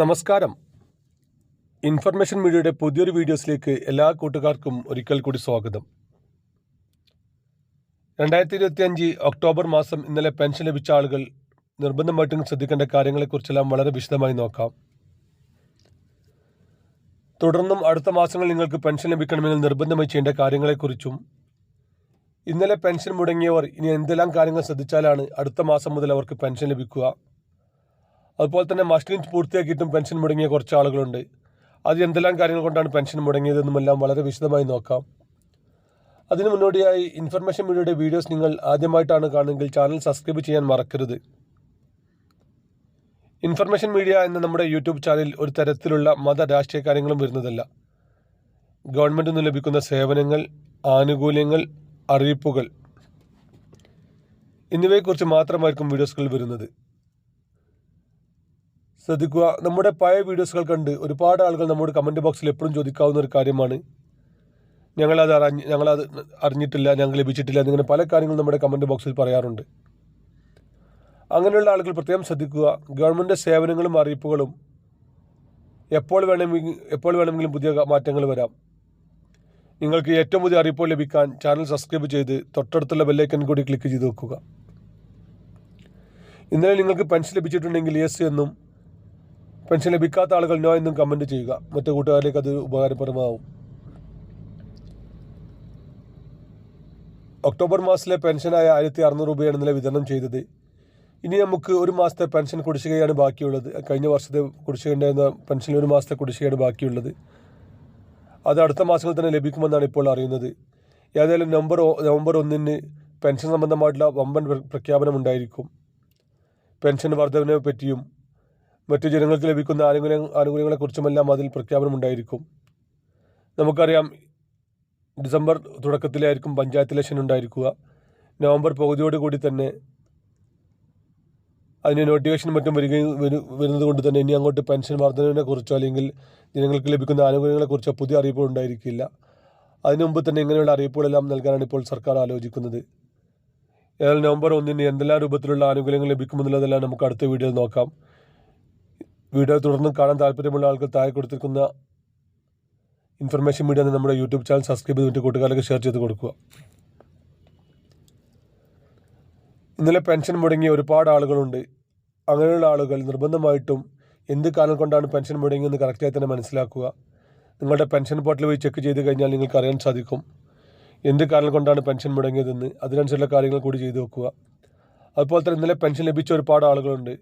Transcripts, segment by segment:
നമസ്കാരം. ഇൻഫർമേഷൻ മീഡിയയുടെ പുതിയൊരു വീഡിയോസിലേക്ക് എല്ലാ കൂട്ടുകാർക്കും ഒരിക്കൽ കൂടി സ്വാഗതം. രണ്ടായിരത്തി ഇരുപത്തിയഞ്ച് ഒക്ടോബർ മാസം ഇന്നലെ പെൻഷൻ ലഭിച്ച ആളുകൾ നിർബന്ധമായിട്ടും ശ്രദ്ധിക്കേണ്ട കാര്യങ്ങളെക്കുറിച്ചെല്ലാം വളരെ വിശദമായി നോക്കാം. തുടർന്നും അടുത്ത മാസങ്ങളിൽ നിങ്ങൾക്ക് പെൻഷൻ ലഭിക്കണമെങ്കിൽ നിർബന്ധമായി ചെയ്യേണ്ട കാര്യങ്ങളെക്കുറിച്ചും ഇന്നലെ പെൻഷൻ മുടങ്ങിയവർ ഇനി എന്തെല്ലാം കാര്യങ്ങൾ ശ്രദ്ധിച്ചാലാണ് അടുത്ത മാസം മുതൽ അവർക്ക് പെൻഷൻ ലഭിക്കുക അതുപോലെ തന്നെ മസ്റ്ററിങ് പൂർത്തിയാക്കിയിട്ടും പെൻഷൻ മുടങ്ങിയ കുറച്ച് ആളുകളുണ്ട്. അത് എന്തെല്ലാം കാര്യങ്ങൾ കൊണ്ടാണ് പെൻഷൻ മുടങ്ങിയതെന്നുമെല്ലാം വളരെ വിശദമായി നോക്കാം. അതിനു മുന്നോടിയായി ഇൻഫർമേഷൻ മീഡിയയുടെ വീഡിയോസ് നിങ്ങൾ ആദ്യമായിട്ടാണ് കാണുമെങ്കിൽ ചാനൽ സബ്സ്ക്രൈബ് ചെയ്യാൻ മറക്കരുത്. ഇൻഫർമേഷൻ മീഡിയ എന്ന നമ്മുടെ യൂട്യൂബ് ചാനലിൽ ഒരു തരത്തിലുള്ള മത രാഷ്ട്രീയ കാര്യങ്ങളും വരുന്നതല്ല. ഗവൺമെന്റിൽ നിന്ന് ലഭിക്കുന്ന സേവനങ്ങൾ ആനുകൂല്യങ്ങൾ അറിയിപ്പുകൾ എന്നിവയെക്കുറിച്ച് മാത്രമായിരിക്കും വീഡിയോസുകൾ വരുന്നത്. ശ്രദ്ധിക്കുക. നമ്മുടെ പഴയ വീഡിയോസുകൾ കണ്ട് ഒരുപാട് ആളുകൾ നമ്മുടെ കമന്റ് ബോക്സിൽ എപ്പോഴും ചോദിക്കാവുന്ന ഒരു കാര്യമാണ്. ഞങ്ങളത് അറിഞ്ഞ് ഞങ്ങളത് അറിഞ്ഞിട്ടില്ല ഞങ്ങൾ ലഭിച്ചിട്ടില്ല എന്നിങ്ങനെ പല കാര്യങ്ങളും നമ്മുടെ കമന്റ് ബോക്സിൽ പറയാറുണ്ട്. അങ്ങനെയുള്ള ആളുകൾ പ്രത്യേകം ശ്രദ്ധിക്കുക. ഗവൺമെന്റ് സേവനങ്ങളും അറിയിപ്പുകളും എപ്പോൾ വേണമെങ്കിൽ എപ്പോൾ വേണമെങ്കിലും പുതിയ മാറ്റങ്ങൾ വരാം. നിങ്ങൾക്ക് ഏറ്റവും പുതിയ അറിയിപ്പുകൾ ലഭിക്കാൻ ചാനൽ സബ്സ്ക്രൈബ് ചെയ്ത് തൊട്ടടുത്തുള്ള ബെല്ലൈക്കൻ കൂടി ക്ലിക്ക് ചെയ്ത് വെക്കുക. ഇന്നലെ നിങ്ങൾക്ക് പെൻഷൻ ലഭിച്ചിട്ടുണ്ടെങ്കിൽ യെസ് എന്നും പെൻഷൻ ലഭിക്കാത്ത ആളുകൾ നോ എന്നും കമന്റ് ചെയ്യുക. മറ്റു കൂട്ടുകാരിലേക്ക് അത് ഉപകാരപ്രദമാവും. ഒക്ടോബർ മാസത്തിലെ പെൻഷനായ ആയിരത്തി അറുന്നൂറ് രൂപയാണ് ഇന്നലെ വിതരണം ചെയ്തത്. ഇനി നമുക്ക് ഒരു മാസത്തെ പെൻഷൻ കുടിശ്ശികയാണ് ബാക്കിയുള്ളത്. കഴിഞ്ഞ വർഷത്തെ കുടിശ്ശികയുണ്ടായിരുന്ന പെൻഷനിൽ ഒരു മാസത്തെ കുടിശ്ശികയാണ് ബാക്കിയുള്ളത്. അത് അടുത്ത മാസങ്ങളിൽ തന്നെ ലഭിക്കുമെന്നാണ് ഇപ്പോൾ അറിയുന്നത്. ഏതായാലും നവംബർ നവംബർ ഒന്നിന് പെൻഷൻ സംബന്ധമായിട്ടുള്ള വമ്പൻ പ്രഖ്യാപനം ഉണ്ടായിരിക്കും. പെൻഷൻ വർധനവിനെ പറ്റിയും മറ്റു ജനങ്ങൾക്ക് ലഭിക്കുന്ന ആനുകൂല്യ ആനുകൂല്യങ്ങളെക്കുറിച്ചുമെല്ലാം അതിൽ പ്രഖ്യാപനമുണ്ടായിരിക്കും. നമുക്കറിയാം ഡിസംബർ തുടക്കത്തിലായിരിക്കും പഞ്ചായത്ത് ഇലക്ഷൻ ഉണ്ടായിരിക്കുക. നവംബർ പകുതിയോടുകൂടി തന്നെ അതിന് നോട്ടിഫിക്കേഷൻ മറ്റും വരികയും വരുന്നത് കൊണ്ട് തന്നെ ഇനി അങ്ങോട്ട് പെൻഷൻ വർധനവിനെ കുറിച്ചോ അല്ലെങ്കിൽ ജനങ്ങൾക്ക് ലഭിക്കുന്ന ആനുകൂല്യങ്ങളെക്കുറിച്ചോ പുതിയ അറിയിപ്പുകൾ ഉണ്ടായിരിക്കില്ല. അതിനു മുമ്പ് തന്നെ ഇങ്ങനെയുള്ള അറിയിപ്പുകളെല്ലാം നൽകാനാണ് ഇപ്പോൾ സർക്കാർ ആലോചിക്കുന്നത്. എന്നാൽ നവംബർ ഒന്നിന് എന്തെല്ലാം രൂപത്തിലുള്ള ആനുകൂല്യങ്ങൾ ലഭിക്കുമെന്നുള്ളതെല്ലാം നമുക്ക് അടുത്ത വീഡിയോയിൽ നോക്കാം. വീഡിയോ തുടർന്നും കാണാൻ താല്പര്യമുള്ള ആൾക്ക് താഴെ കൊടുത്തിരിക്കുന്ന ഇൻഫർമേഷൻ മീഡിയ നമ്മുടെ യൂട്യൂബ് ചാനൽ സബ്സ്ക്രൈബ് ചെയ്തിട്ട് കൂട്ടുകാർക്ക് ഷെയർ ചെയ്ത് കൊടുക്കുക. ഇന്നലെ പെൻഷൻ മുടങ്ങിയ ഒരുപാട് ആളുകളുണ്ട്. അങ്ങനെയുള്ള ആളുകൾ നിർബന്ധമായിട്ടും എന്ത് കാരണം കൊണ്ടാണ് പെൻഷൻ മുടങ്ങിയെന്ന് കറക്റ്റായി തന്നെ മനസ്സിലാക്കുക. നിങ്ങളുടെ പെൻഷൻ പോർട്ടൽ പോയി ചെക്ക് ചെയ്ത് കഴിഞ്ഞാൽ നിങ്ങൾക്ക് അറിയാൻ സാധിക്കും. എന്ത് കാരണം കൊണ്ടാണ് പെൻഷൻ മുടങ്ങിയതെന്ന്. അതിനനുസരിച്ചുള്ള കാര്യങ്ങൾ കൂടി ചെയ്തു വെക്കുക. അതുപോലെ തന്നെ ഇന്നലെ പെൻഷൻ ലഭിച്ച ഒരുപാട് ആളുകളുണ്ട്.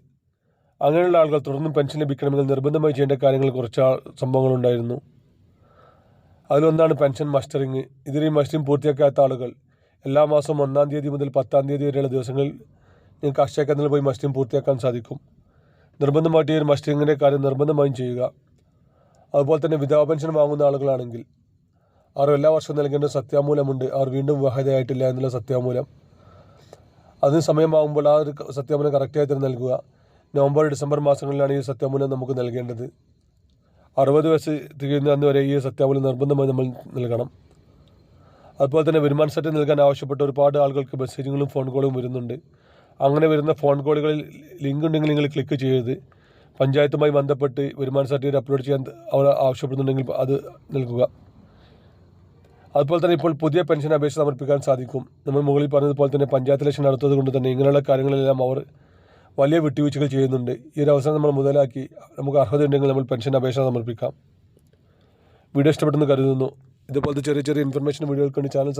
അങ്ങനെയുള്ള ആളുകൾ തുടർന്നും പെൻഷൻ ലഭിക്കണമെങ്കിൽ നിർബന്ധമായി ചെയ്യേണ്ട കാര്യങ്ങൾ കുറച്ച് സംഭവങ്ങളുണ്ടായിരുന്നു. അതിലൊന്നാണ് പെൻഷൻ മസ്റ്ററിങ്. ഇതിൽ മസ്റ്ററിങ് പൂർത്തിയാക്കാത്ത ആളുകൾ. എല്ലാ മാസവും ഒന്നാം തീയതി മുതൽ പത്താം തീയതി വരെയുള്ള ദിവസങ്ങളിൽ നിങ്ങൾക്ക് അക്ഷയ കേന്ദ്രത്തിൽ പോയി മസ്റ്ററിങ് പൂർത്തിയാക്കാൻ സാധിക്കും. നിർബന്ധമായിട്ട് ഈ ഒരു മസ്റ്ററിങ്ങിന്റെ കാര്യം നിർബന്ധമായും ചെയ്യുക. അതുപോലെ തന്നെ വിധവാ പെൻഷൻ വാങ്ങുന്ന ആളുകളാണെങ്കിൽ അവർ എല്ലാ വർഷവും നൽകേണ്ട സത്യാമൂലമുണ്ട്. അവർ വീണ്ടും വിവാഹിതയായിട്ടില്ല എന്നുള്ള സത്യാമൂലം. അതിന് സമയമാകുമ്പോൾ ആ ഒരു സത്യാമൂലം കറക്റ്റായി തന്നെ നൽകുക. നവംബർ ഡിസംബർ മാസങ്ങളിലാണ് ഈ സത്യാമൂലം നമുക്ക് നൽകേണ്ടത്. അറുപത് വയസ്സ് തികയുന്ന അന്ന് വരെ ഈ സത്യാമൂലം നിർബന്ധമായി നമ്മൾ നൽകണം. അതുപോലെ തന്നെ വരുമാന സർട്ടി നൽകാൻ ആവശ്യപ്പെട്ട ഒരുപാട് ആളുകൾക്ക് മെസ്സേജുകളും ഫോൺ കോളും വരുന്നുണ്ട്. അങ്ങനെ വരുന്ന ഫോൺ കോളുകളിൽ ലിങ്ക് ഉണ്ടെങ്കിൽ നിങ്ങൾ ക്ലിക്ക് ചെയ്യരുത്. പഞ്ചായത്തുമായി ബന്ധപ്പെട്ട് വരുമാന സർട്ടിഫിക്കറ്റ് അപ്ലോഡ് ചെയ്യാൻ അവർ ആവശ്യപ്പെടുന്നുണ്ടെങ്കിൽ അത് നൽകുക. അതുപോലെ തന്നെ ഇപ്പോൾ പുതിയ പെൻഷൻ അപേക്ഷ സമർപ്പിക്കാൻ സാധിക്കും. നമ്മൾ മുകളിൽ പറഞ്ഞതുപോലെ തന്നെ പഞ്ചായത്ത് ഇലക്ഷൻ നടത്തത് കൊണ്ട് തന്നെ ഇങ്ങനെയുള്ള കാര്യങ്ങളെല്ലാം അവർ വലിയ വിട്ടുവീഴ്ചകൾ ചെയ്യുന്നുണ്ട്. ഈ ഒരു അവസരം നമ്മൾ മുതലാക്കി നമുക്ക് അർഹതയുണ്ടെങ്കിൽ നമ്മൾ പെൻഷൻ അപേക്ഷ സമർപ്പിക്കാം. വീഡിയോ ഇഷ്ടപ്പെട്ടെന്ന് കരുതുന്നു. ഇതുപോലത്തെ ചെറിയ ചെറിയ ഇൻഫർമേഷൻ വീഡിയോകൾക്ക് വേണ്ടി ചാനൽ